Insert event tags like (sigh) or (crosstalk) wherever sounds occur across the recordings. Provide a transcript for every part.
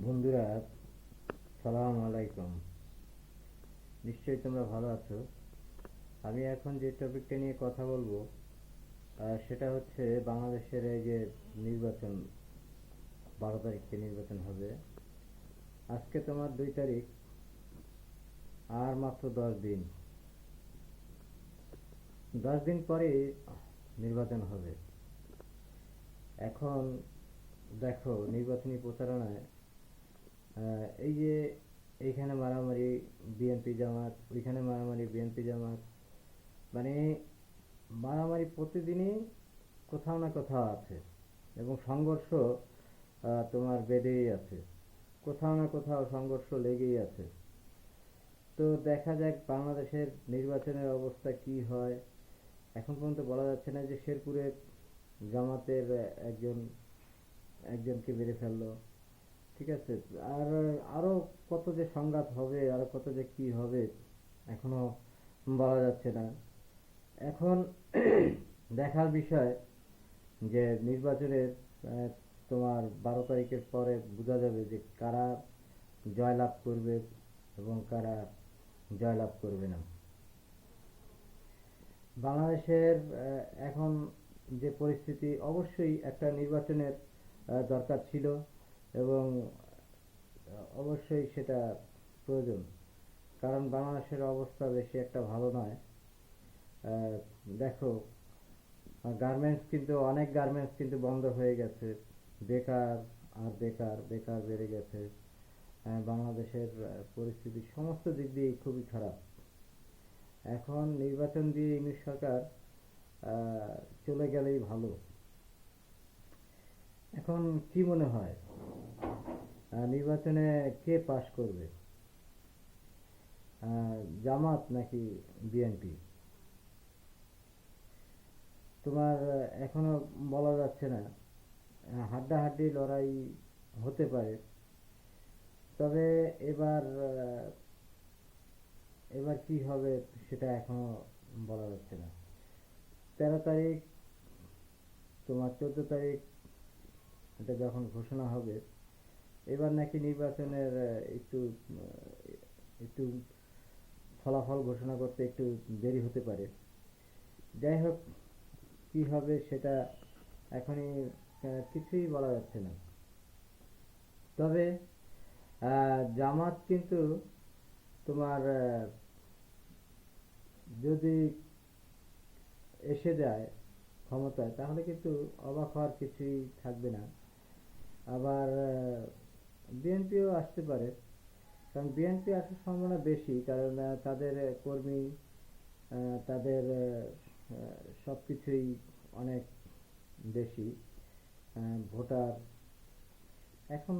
বন্ধুরা, সালাম আলাইকুম। নিশ্চয়ই তোমরা ভালো আছো। আমি এখন যে টপিকটা নিয়ে কথা বলব সেটা হচ্ছে বাংলাদেশের এই যে নির্বাচন, বারো তারিখে নির্বাচন হবে। আজকে তোমার দুই তারিখ, আর মাত্র দশ দিন। দশ দিন পরে নির্বাচন হবে। এখন দেখো, নির্বাচনী প্রচারণায় এই যে এইখানে মারামারি বিএনপি জামাত, ওইখানে মারামারি বিএনপি জামাত মানে মারামারি প্রতিদিনই কোথাও না কোথাও আছে এবং সংঘর্ষ তোমার বেড়েই আছে। কোথাও না কোথাও সংঘর্ষ লেগেই আছে। তো দেখা যাক বাংলাদেশের নির্বাচনের অবস্থা কি হয়। এখন পর্যন্ত বলা যাচ্ছে না যে শেরপুরে জামাতের একজন, একজনকে মেরে ফেলল। ঠিক আছে? আর আরও কত যে সংঘাত হবে, আরও কত যে কি হবে, এখনও বলা যাচ্ছে না। এখন (clears throat) দেখার বিষয় যে নির্বাচনের তোমার বারো তারিখের পরে বোঝা যাবে যে কারা জয়লাভ করবে এবং কারা জয়লাভ করবে না। বাংলাদেশের এখন যে পরিস্থিতি, অবশ্যই একটা নির্বাচনের দরকার ছিল। এবং অবশ্যই সেটা প্রয়োজন। কারণ বাংলাদেশের অবস্থা বেশি একটা ভালো নয়। দেখো গার্মেন্টস কিন্তু, অনেক গার্মেন্টস কিন্তু বন্ধ হয়ে গেছে। বেকার আর বেকার বেকার বেড়ে গেছে। বাংলাদেশের পরিস্থিতি সমস্ত দিক দিয়েই খুবই খারাপ। এখন নির্বাচন দিয়ে ইংলিশ সরকার চলে গেলেই ভালো। এখন কি মনে হয়? নির্বাচনে কে পাশ করবে? জামাত নাকি বিএনপি? তোমার এখনও বলা যাচ্ছে না। হাড্ডাহাড্ডি লড়াই হতে পারে। তবে এবার এবার কি হবে সেটা এখনও বলা যাচ্ছে না। তেরো তারিখ, তোমার চোদ্দ তারিখ এটা যখন ঘোষণা হবে, এবার নাকি নির্বাচনের একটু একটু ফলাফল ঘোষণা করতে একটু দেরি হতে পারে। যাই হোক, কি হবে সেটা এখনই কিছুই বলা যাচ্ছে না। তবে জামাত কিন্তু তোমার যদি এসে যায় ক্ষমতায়, তাহলে কিন্তু অবাক হওয়ার কিছুই থাকবে না। আবার বিএনপিও আসতে পারে। কারণ বিএনপি আসার সম্ভাবনা বেশি, কারণ তাদের কর্মী তাদের সব কিছুই অনেক বেশি ভোটার। এখন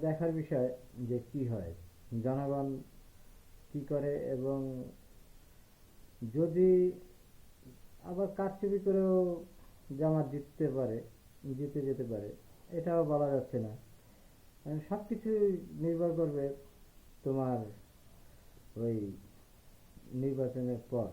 দেখার বিষয় যে কি হয়। জনগণ কি করে এবং যদি আবার কারচুপি করেও জামাত জিততে পারে, জিতে যেতে পারে এটাও বলা যাচ্ছে না। সব কিছু নির্ভর করবে তোমার ওই নির্বাচনের পর,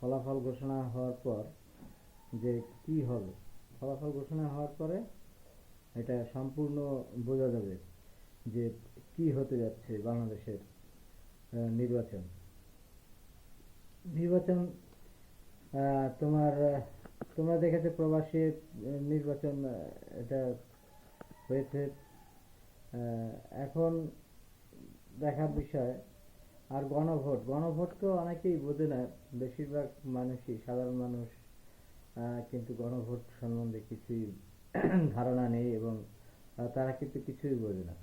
ফলাফল ঘোষণা হওয়ার পর যে কি হবে। ফলাফল ঘোষণা হওয়ার পরে এটা সম্পূর্ণ বোঝা যাবে যে কি হতে যাচ্ছে বাংলাদেশের নির্বাচন। নির্বাচন তোমার তোমরা দেখেছ প্রবাসী নির্বাচন এটা হয়েছে। এখন দেখার বিষয়, আর গণভোট। গণভোট তো অনেকেই বোঝে না, বেশিরভাগ মানুষই, সাধারণ মানুষ কিন্তু গণভোট সম্বন্ধে কিছুই (clears throat) ধারণা নেই এবং তারা কিন্তু কিছুই বোঝে না।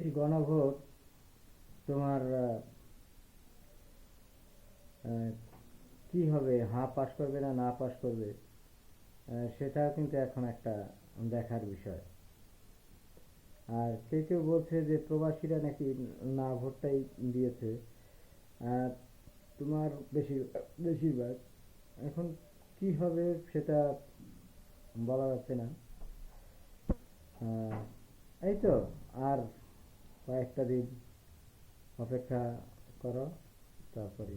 এই গণভোট তোমার কি হবে হ্যাঁ পাশ করবে না না পাশ করবে সেটাও কিন্তু এখন একটা দেখার বিষয়। আর কেউ কেউ বলছে যে প্রবাসীরা নাকি না ভোটটাই দিয়েছে। তোমার বেশি, বেশিরভাগ। এখন কি হবে সেটা বলা যাচ্ছে না। এই তো, আর কয়েকটা দিন অপেক্ষা করো, তারপরে